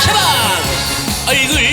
제발! 얼굴 아,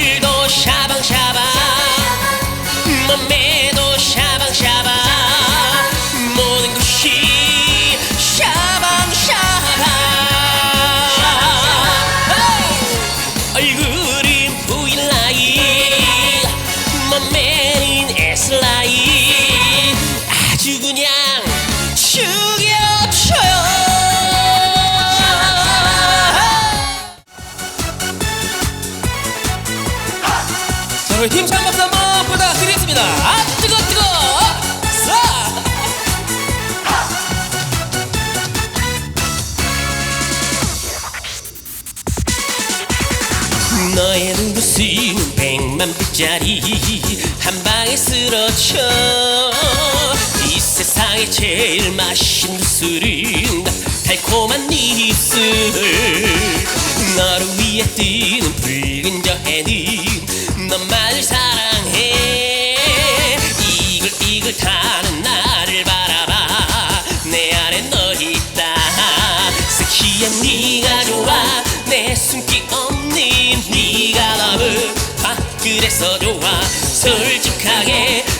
빈자리 한 방에 쓰러져. 이 세상에 제일 맛있는 술은 달콤한 입술. 너를 위해 뛰는 붉은 저해는 그래서 좋아. 솔직하게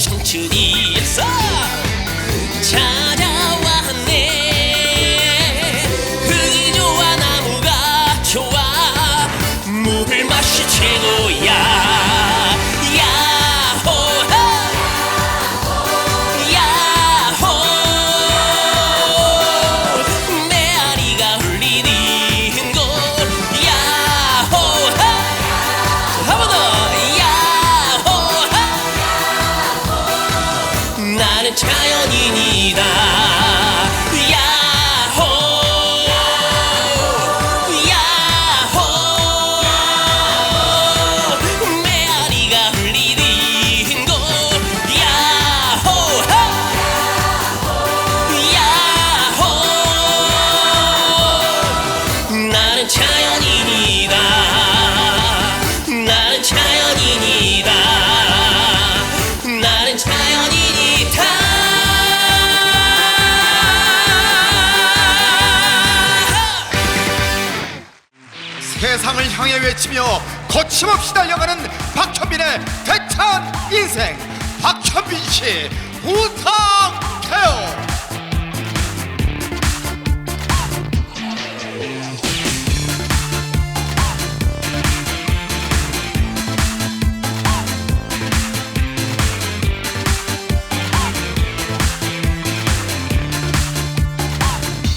想求你，耶。 외치며 거침없이 달려가는 박현빈의 대탄 인생 박현빈 씨 부탁해요.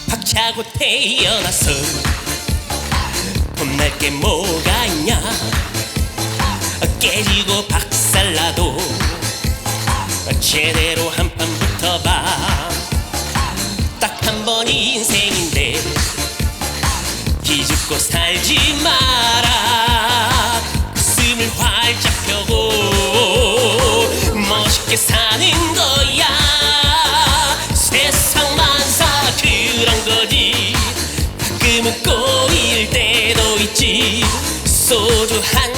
박차고 태어났어 게 뭐가 있냐? 깨지고 박살나도 제대로 한 판 붙어봐. 딱 한 번 인생인데 뒤집고 살지 마라. 숨을 활짝 펴고 멋있게 사는 거. hang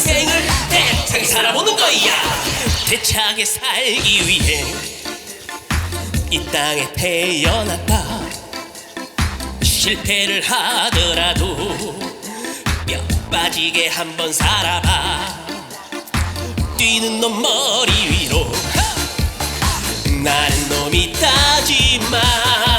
인생을 대차게 살아보는 거야. 대차게 살기 위해 이 땅에 태어났다. 실패를 하더라도 뼈 빠지게 한번 살아봐. 뛰는 놈 머리 위로. 나는 놈이 따지마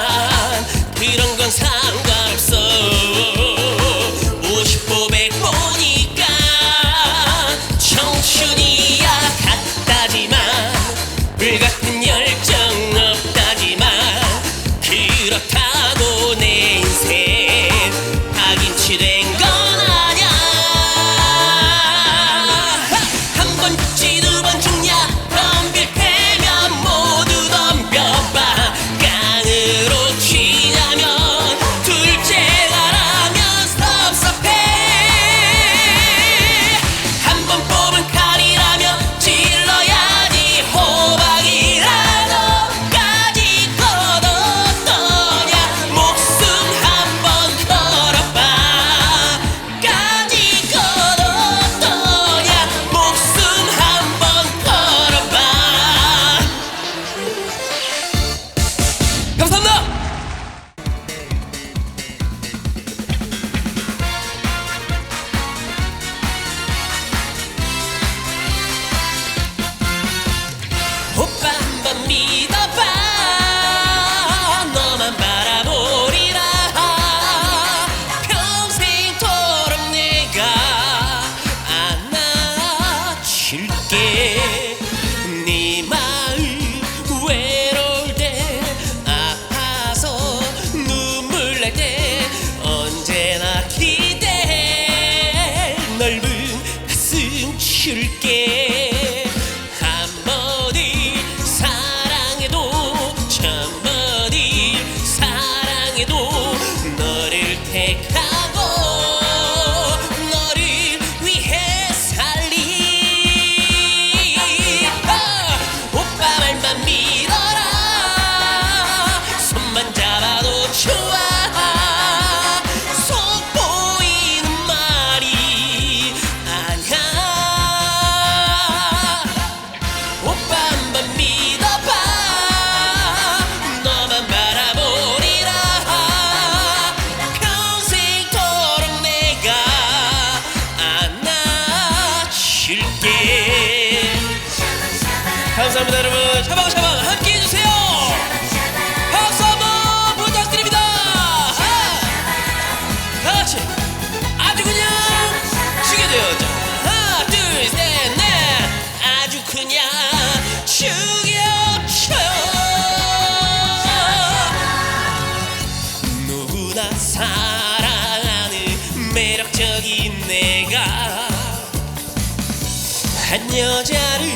여자를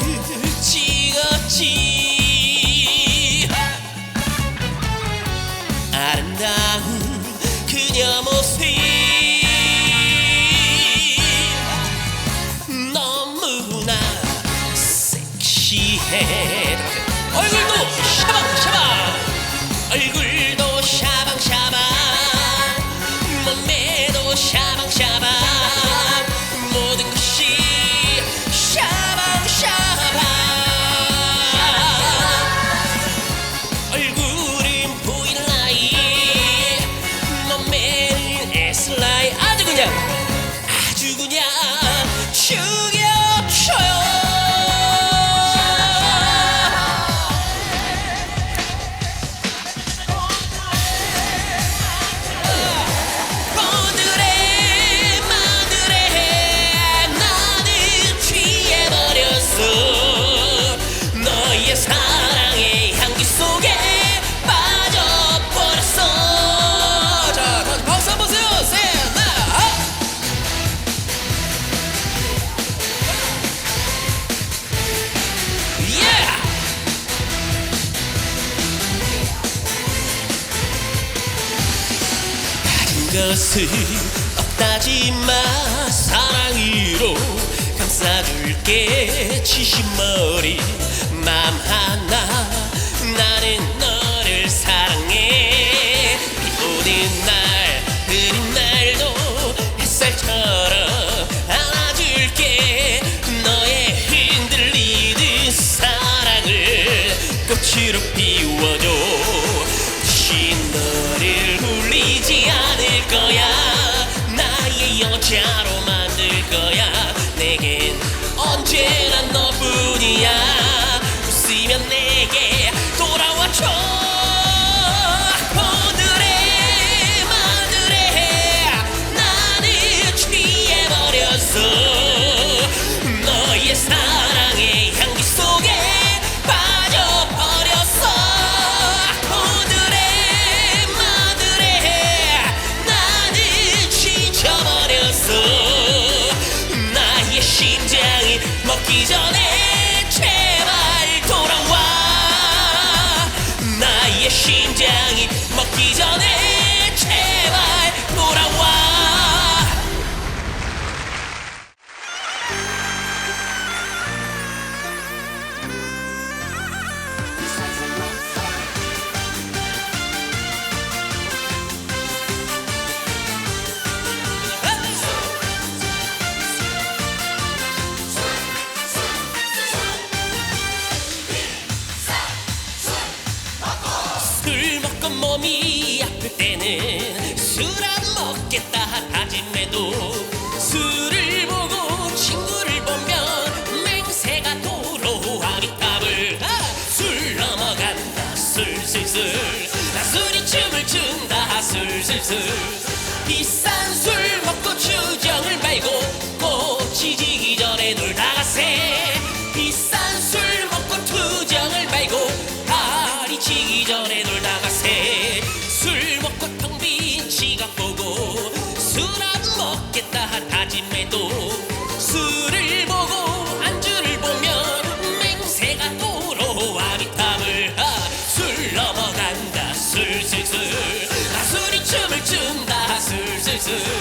찍었지. 아름다운 그녀 모습 아 가진 것은 없다지만 사랑으로 감싸줄게 치신머리. 맘 하나 나는 춘다. 술술술 비싼 술 먹고 주정을 말고 꽃이 지기 전에 놀다 가세. 비싼 술 먹고 투정을 말고 다리 치기 전에 놀다 가세. 술 먹고 텅 빈 지갑 보고 술 안 먹겠다 다짐해도 술을 보고 안주를 보면 맹세가 도로 아비탑을 아, 술 넘어간다. 술술술 술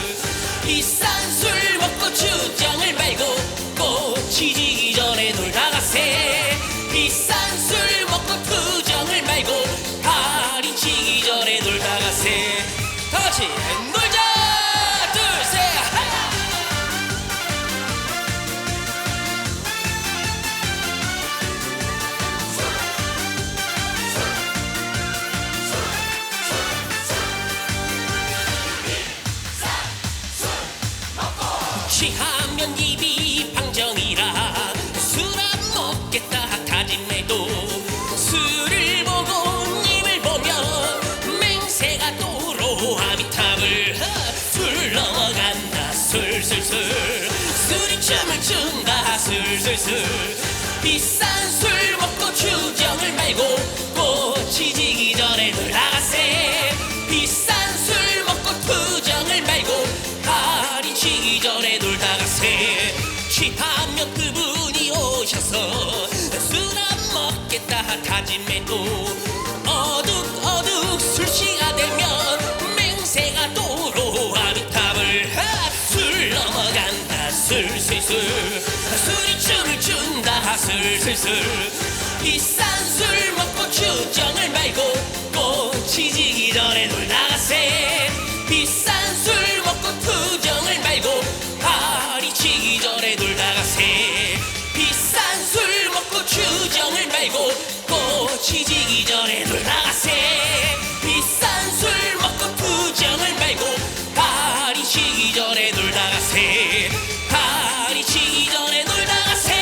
취하면 입이 방정이라 술 안 먹겠다 다짐해도 술을 보고 님을 보면 맹세가 도로 아 비탑을 하, 술 넘어간다. 술술술. 술이 춤을 춘다. 술술술. 비싼 술 먹고 주정을 말고 꽃이 지기 전에 놀라가세. 비싼 술 먹고 투정을 말고 다리 치기 전에 가서 술 안 먹겠다 다짐해도 어둑 어둑 술시가 되면 맹세가 도로 아비탑을 술 넘어간다. 술술술 술이 춤을 춘다. 술술술 비싼 술 먹고 추정을 말고 꼭 지지기 전에 놀 나가세. 비싼 술 먹고 투정을 말고 파리 치기 전에 놀 추정을 말고 꽃이 지기 전에 놀다 가세 비싼 술 먹고 투정을 말고 파리치기 전에 놀다 가세 파리치기 전에 놀다 가세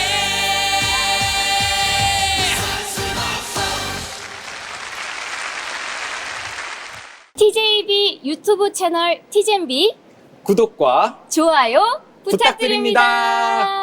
TJB 유튜브 채널 TJB 구독과 좋아요 부탁드립니다. 부탁드립니다.